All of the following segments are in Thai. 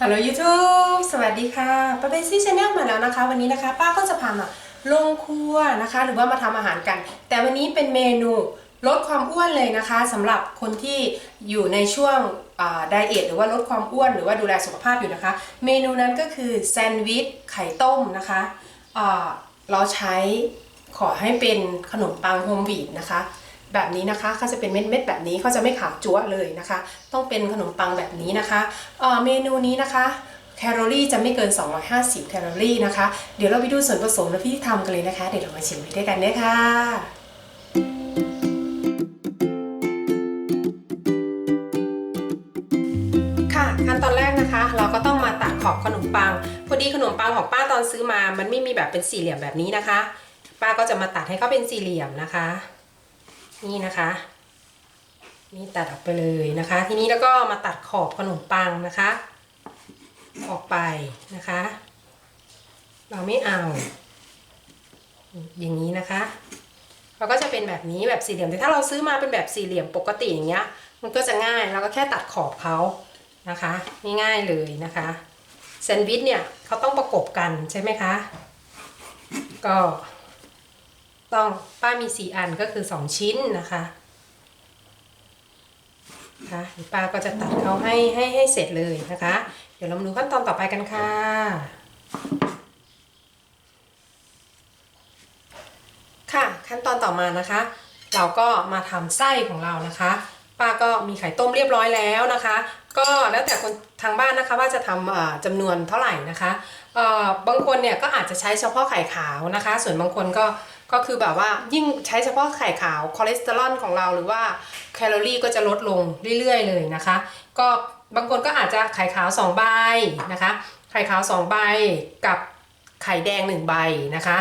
ฮัลโหล YouTube สวัสดีค่ะป้าเบซี่ชาแนลมาแล้วนะคะ วันนี้นะคะป้าก็จะพามาลงครัวนะคะ หรือว่ามาทำอาหารกัน แต่วันนี้เป็นเมนูลดความอ้วนเลยนะคะสำหรับคนที่อยู่ในช่วงไดเอทหรือว่าลดความอ้วนหรือว่าดูแลสุขภาพอยู่นะคะ เมนูนั้นก็คือแซนด์วิชไข่ต้มนะคะเราใช้ขอให้เป็นขนมปังโฮมวีดนะคะ แบบนี้นะคะเขาจะเป็นเม็ดๆแบบนี้เขาจะไม่ขาวจั๊วเลยนะคะ ต้องเป็นขนมปังแบบนี้นะคะเเมนูนี้นะคะแคลอรี่จะไม่เกิน 250 แคลอรี่นะคะ เดี๋ยวเราไปดูส่วนผสมและพิธีทำกันเลยนะคะ เดี๋ยวเรามาชิมไปด้วยกันเลยค่ะค่ะขั้นตอนแรกนะคะ เราก็ต้องมาตัดขอบขนมปัง พอดีขนมปังของป้าตอนซื้อมา มันไม่มีแบบเป็นสี่เหลี่ยมแบบนี้นะคะ ป้าก็จะมาตัดให้เขาเป็นสี่เหลี่ยมนะคะ นี่นะคะ นี่ตัดออกไปเลยนะคะ ทีนี้แล้วก็มาตัดขอบขนมปังนะคะ ออกไปนะคะ เราไม่เอา อย่างนี้นะคะเราก็จะเป็นแบบนี้แบบสี่เหลี่ยมแต่ถ้าเราซื้อมาเป็นแบบสี่เหลี่ยมปกติอย่างเงี้ย มันก็จะง่ายเราก็แค่ตัดขอบเขานะคะง่ายๆเลยนะคะแซนด์วิชเนี่ยเขาต้องประกบกันใช่ไหมคะ ก็ ต้องป้ามีสี่อันก็คือสองชิ้นนะคะค่ะป้าก็จะตัดเขาให้ให้ให้เสร็จเลยนะคะ เดี๋ยวเรามาดูขั้นตอนต่อไปกันค่ะค่ะขั้นตอนต่อมานะคะ เราก็มาทำไส้ของเรานะคะป้าก็มีไข่ต้มเรียบร้อยแล้วนะคะ ก็แล้วแต่คนทางบ้านนะคะว่าจะทำจำนวนเท่าไหร่นะคะเอ่อบางคนเนี่ยก็อาจจะใช้เฉพาะไข่ขาวนะคะ ส่วนบางคนก็ ก็คือแบบว่ายิ่งใช้เฉพาะไข่ขาวคอเลสเตอรอลของเราหรือว่าแคลอรี่ก็จะลดลงเรื่อยๆเลยนะคะ ก็บางคนก็อาจจะไข่ขาว 2 ใบนะคะ ไข่ขาว 2 ใบกับไข่แดง 1 ใบนะคะ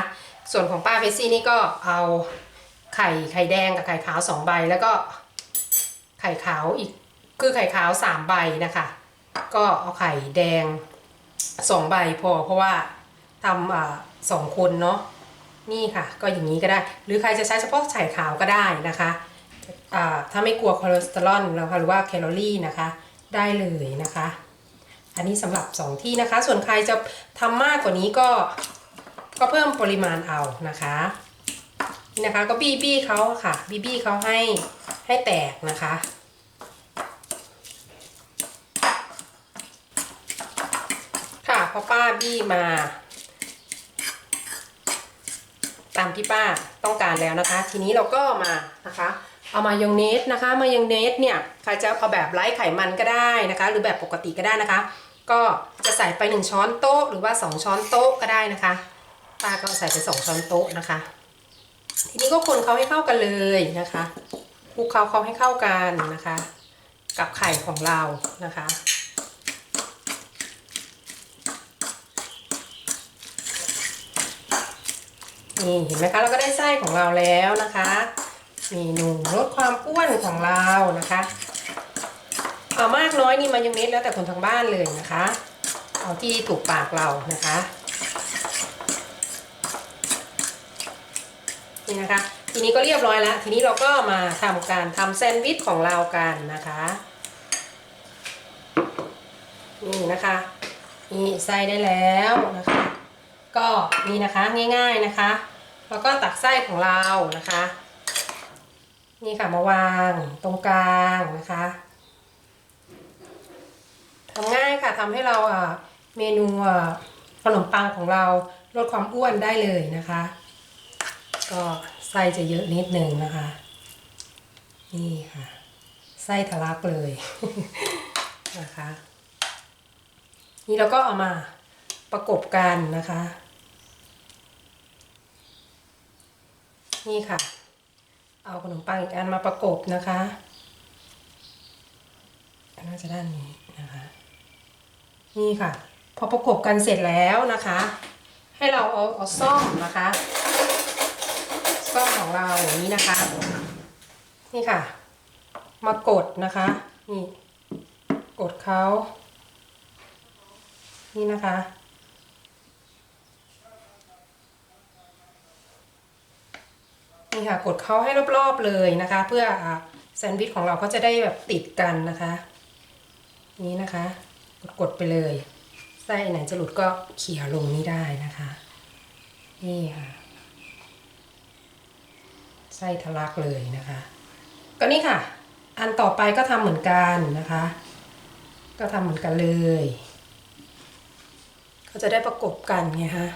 ส่วนของป้าเฟซี่นี่ก็เอาไข่ไข่แดงกับไข่ขาว 2 ใบแล้วก็ไข่ขาวอีกคือไข่ขาว 3 ใบนะคะ ก็เอาไข่แดง 2 ใบพอเพราะว่าทำสองคนเนาะ นี่ค่ะก็อย่างนี้ก็ได้ หรือใครจะใช้เฉพาะไข่ขาวก็ได้นะคะถ้าไม่กลัวคอเลสเตอรอลนะคะหรือว่าแคลอรี่นะคะได้เลยนะคะ อันนี้สำหรับ 2 ที่นะคะ ส่วนใครจะทำมากกว่านี้ก็ก็เพิ่มปริมาณเอานะคะนี่นะคะก็บี้บี้เขาค่ะบี้บี้เขาให้ให้แตกนะคะค่ะพอป้าบี้มา ตามที่ป้าต้องการแล้วนะคะ ทีนี้เราก็มานะคะ เอามายองเนสนะคะมายองเนสเนี่ยใครจะเอาแบบไร้ไขมันก็ได้นะคะ หรือแบบปกติก็ได้นะคะ ก็จะใส่ไป 1 ช้อนโต๊ะหรือว่า 2 ช้อนโต๊ะก็ได้นะคะป้าก็ใส่ไปสองช้อนโต๊ะนะคะ ทีนี้ก็คนเขาให้เข้ากันเลยนะคะคลุกเคล้าเขาให้เข้ากันนะคะ กับไข่ของเรานะคะ นี่เห็นไหมคะเราก็ได้ไส้ของเราแล้วนะคะเมนูลดความอ้วนของเรานะคะเอามากน้อยนี่มันยังนิดแล้วแต่คนทางบ้านเลยนะคะ เอาที่ถูกปากเรานะคะนี่นะคะ ทีนี้ก็เรียบร้อยแล้ว ทีนี้เราก็มาทำการทำแซนด์วิชของเรากันนะคะนี่นะคะนี่ไส้ได้แล้วนะคะ ก็นี่นะคะง่ายๆนะคะ แล้วก็ตักไส้ของเรานะคะ นี่ค่ะมาวางตรงกลางนะคะทำง่ายค่ะทำให้เราเมนูขนมปังของเราลดความอ้วนได้เลยนะคะ ก็ไส้จะเยอะนิดนึงนะคะ นี่ค่ะไส้ทะลักเลยนะคะ นี่เราก็เอามาประกบกันนะคะ นี่ค่ะ เอาขนมปังอีกอันมาประกบนะคะน่าจะด้านนี้นะคะ นี่ค่ะ พอประกบกันเสร็จแล้วนะคะ ให้เราเอาเอาซ่อมนะคะซ่อมของเราอย่างนี้นะคะ นี่ค่ะ มากดนะคะนี่กดเขานี่นะคะ นี่ค่ะกดเขาให้รอบๆเลยนะคะ เพื่อแซนด์วิชของเราก็จะได้แบบติดกันนะคะ นี่นะคะ กดๆไปเลยไส้ไหนจะหลุดก็เขี่ยลงนี่ได้นะคะ นี่ค่ะไส้ทะลักเลยนะคะ ก็นี่ค่ะ อันต่อไปก็ทำเหมือนกันนะคะ ก็ทำเหมือนกันเลย ก็จะได้ประกบกันไงฮะ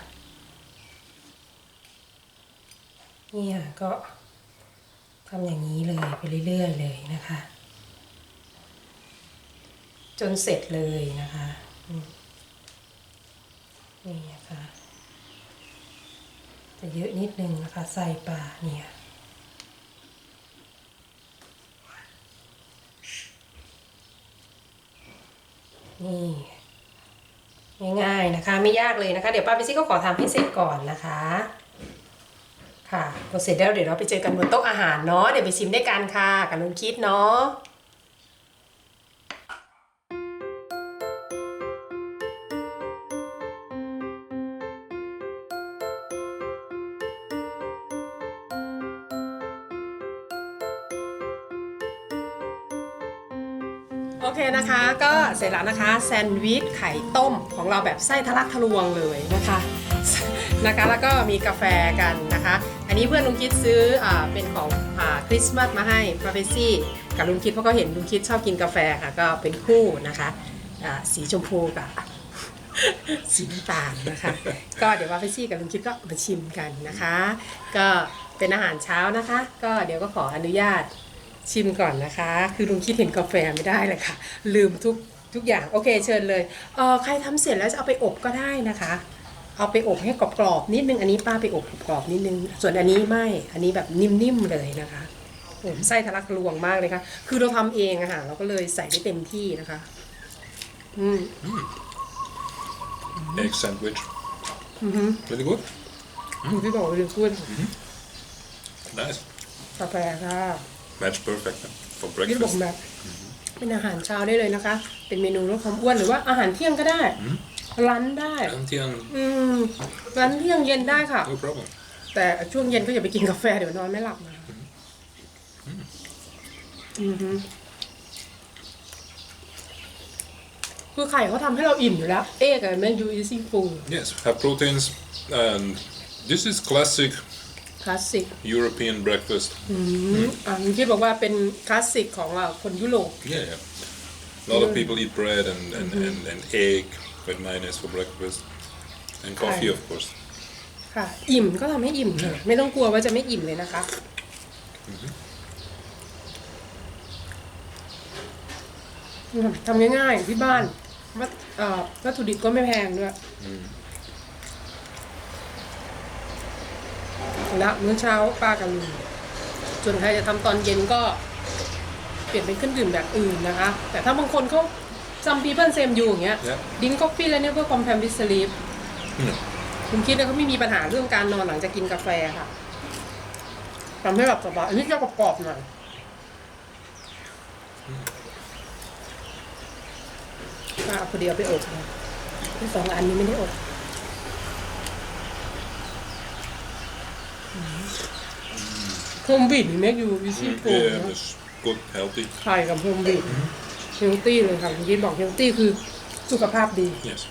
นี่ค่ะก็ทำอย่างนี้เลยไปเรื่อยๆเลยนะคะ จนเสร็จเลยนะคะนี่นะคะจะเยอะนิดนึงนะคะใส่ปลาเนี่ยนี่ง่ายๆนะคะ ไม่ยากเลยนะคะ เดี๋ยวป้าพิซี่ก็ขอทำให้เสร็จก่อนนะคะ ค่ะพอเสร็จแล้วเดี๋ยวเราไปเจอกันบนโต๊ะอาหารเนาะเดี๋ยวไปชิมด้วยกันค่ะกับลุงคิดเนาะโอเคนะคะก็เสร็จแล้วนะคะแซนด์วิชไข่ต้มของเราแบบไส้ทะลักทะลวงเลยนะคะนะคะ แล้วก็มีกาแฟกันนะคะ อันนี้เพื่อนลุงคิดซื้ออเป็นของอคริสต์มาสมาให้พาเฟซี่กับลุงคิดเพราะก็เห็นลุงคิดชอบกินกาแฟค่ะก็เป็นคู่นะคะสีชมพูกับสีน้ำตาลนะคะ ก็เดี๋ยวว่าเฟซี่กับลุงคิดก็มาชิมกันนะคะ ก็เป็นอาหารเช้านะคะ ก็เดี๋ยวก็ขออนุญาตชิมก่อนนะคะ คือลุงคิดเห็นกาแฟไม่ได้เลยค่ะ ลืมทุกทุกอย่าง โอเคเชิญเลยเออใครทำเสร็จแล้วจะเอาไปอบก็ได้นะคะ เอาไปอบให้กรอบๆนิดนึงอันนี้ป้าไปอบกรอบๆนิดนึง ส่วนอันนี้ไม่ อันนี้แบบนิ่มๆเลยนะคะโอ้ไส้ทะลักทะลวงมากเลยค่ะ คือเราทำเองอะค่ะเราก็เลยใส่ได้เต็มที่นะคะ อืม egg sandwich. อือฮึ Really good. พี่บอกเลยพูด Nice. กาแฟค่ะ Match perfect huh? for พี่บอก breakfast. แบบเป็นอาหารเช้าได้เลยนะคะ เป็นเมนูลดความอ้วนหรือว่าอาหารเที่ยงก็ได้ ร้านได้ And young, อืมร้านเที่ยงเย็นได้ค่ะ no problem. แต่ช่วงเย็นก็อย่าไปกินกาแฟเดี๋ยวนอนไม่หลับนะอือฮึคือไข่เขาทำให้เราอิ่มอยู่แล้ว เอ๊กับแมนยูอีซี่ฟู Yes, have proteins. And this is classic คลาสสิก European breakfast. อ่าคุณคิดบอกว่าเป็นคลาสสิกของอะคนยุโรป Yeah, yeah. A lot of people eat bread and, and, and, and egg with mayonnaise for breakfast. And coffee, Right. of course. ค่ะ อิ่มก็ทำให้อิ่มเลยไม่ต้องกลัวว่าจะไม่อิ่มเลยนะคะ ทำง่ายๆ ที่บ้านวัตเอ่อวัตถุดิบก็ไม่แพงด้วยและมื้อเช้าป้ากับลุงส่วนใครจะทำตอนเย็นก็ เปลี่ยนเป็นเครื่องดื่มแบบอื่นนะคะ แต่ถ้าบางคนเขา some people same you อย่างเงี้ย Yeah. ดิ้ง coffee แล้วเนี่ยก็ compare with sleep Mm. คุณคิดว่าเขาไม่มีปัญหาเรื่องการนอนหลังจากกินกาแฟค่ะทำให้หลับสบายอันนี้จะกรอบๆหน่อยป้าเอาพอดีเอาไปอบนะที่สองอันนี้ไม่ได้อบโฮมบิดนี่แม่อยู่วิซี่โฟ Yeah, it's good, healthy. ไข่กับโฮมบิด เฮลตี้เลยค่ะคุณคิดบอกเฮลตี้คือสุขภาพดี Yes.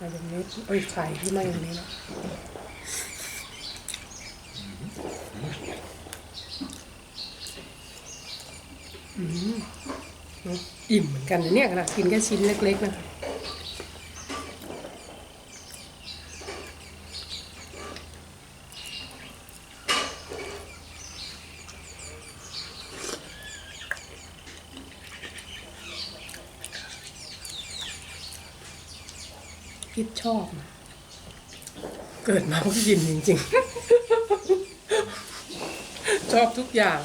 มายองเนสเอ้ยไข่ที่มายองเนสอะอืมอิ่มเหมือนกันนะเนี่ยขนาดกินแค่ชิ้นเล็กๆนะคิ ดชอบนะเกิดมาเพื่อกินจริงๆ ชอบทุกอย่าง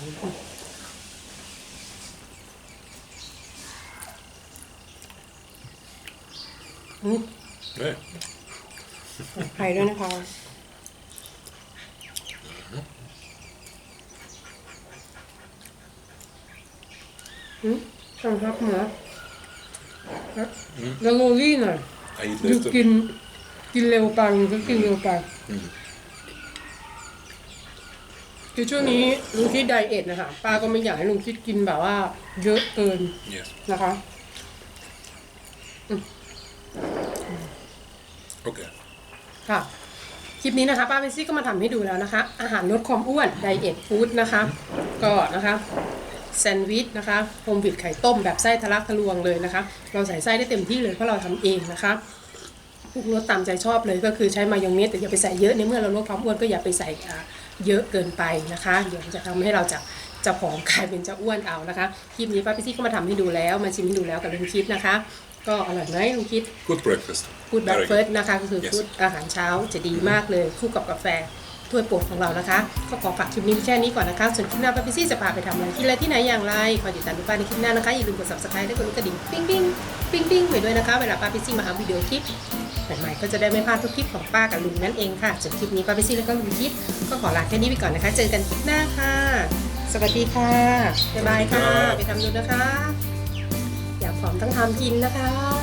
อืม Yeah. ไข่ด้วยนะคะอืมทำครับหมาแล้วโรลลี่หน่อย I eat ยู later. กินกินเร็วไปก็กินเร็วไปคือช่วงนี้ลุงคิดไดเอทนะคะป้าก็ไม่อยากให้ลุงคิดกินแบบว่า เยอะเกิน Yes. นะคะ Okay. ค่ะคลิปนี้นะคะป้าเบนซี่ก็มาทำให้ดูแล้วนะคะ อาหารลดความอ้วนไดเอทฟู้ดนะคะ ก็นะคะ แซนด์วิชนะคะโฮมวิดไข่ต้มแบบไส้ทะลักทะลวงเลยนะคะ เราใส่ไส้ได้เต็มที่เลยเพราะเราทำเองนะคะปรุงรสตามใจชอบเลยก็คือใช้มายองเนสแต่อย่าไปใส่เยอะในเมื่อเราลดความอ้วนก็อย่าไปใส่อ่าเยอะเกินไปนะคะ เดี๋ยวจะทำให้เราจะจะผอมกลายเป็นจะอ้วนเอานะคะคลิปนี้ป้าเบนซี่ก็มาทำให้ดูแล้วมาชิมให้ดูแล้วกับลุงคิดนะคะ ก็อร่อยไหมลุงคิด Good breakfast. ฟู้ดแบ Very เฟิร์ good. สนะคะก็คือ Yes. ฟู้ดอาหารเช้าจะดีมากเลยคู่กับกาแฟ ถ้วยโปรดของเรานะคะ ก็ขอฝากคลิปนี้แค่นี้ก่อนนะคะ ส่วนคลิปหน้าป้าพิซี่จะพาไปทำอะไรที่ไรที่ไหนอย่างไรคอยติดตามดูป้าในคลิปหน้านะคะอย่าลืมกด subscribe และกดกระดิ่งปิ้งปิ้งปิ้งปิ้งไปด้วยนะคะ เวลาป้าพิซี่มาอัพวิดีโอคลิปใหม่ๆก็จะได้ไม่พลาดทุกคลิปของป้ากับลุงนั่นเองค่ะส่วนคลิปนี้ป้าพิซี่แล้วก็ลุงคิดก็ขอลาแค่นี้ไปก่อนนะคะ เจอกันคลิปหน้าค่ะ สวัสดีค่ะบ๊ายบายค่ะ ไปทำดูนะคะ อยากผอมต้องทำกินนะคะ